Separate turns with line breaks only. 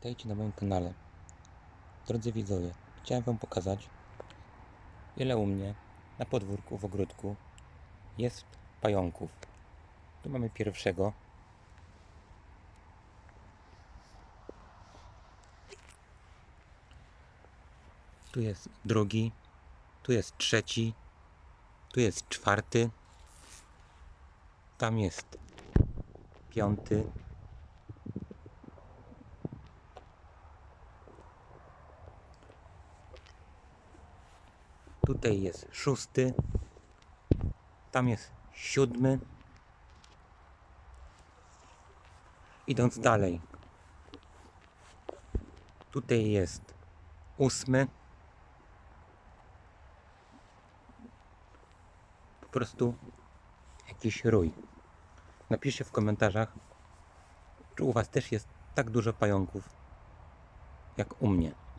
Witajcie na moim kanale. Drodzy widzowie, chciałem Wam pokazać, ile u mnie na podwórku, w ogródku jest pająków. Tu mamy pierwszego. Tu jest drugi. Tu jest trzeci. Tu jest czwarty. Tam jest piąty. Tutaj jest szósty. Tam jest siódmy. Idąc dalej. Tutaj jest ósmy. Po prostu jakiś rój. Napiszcie w komentarzach, czy u Was też jest tak dużo pająków, jak u mnie.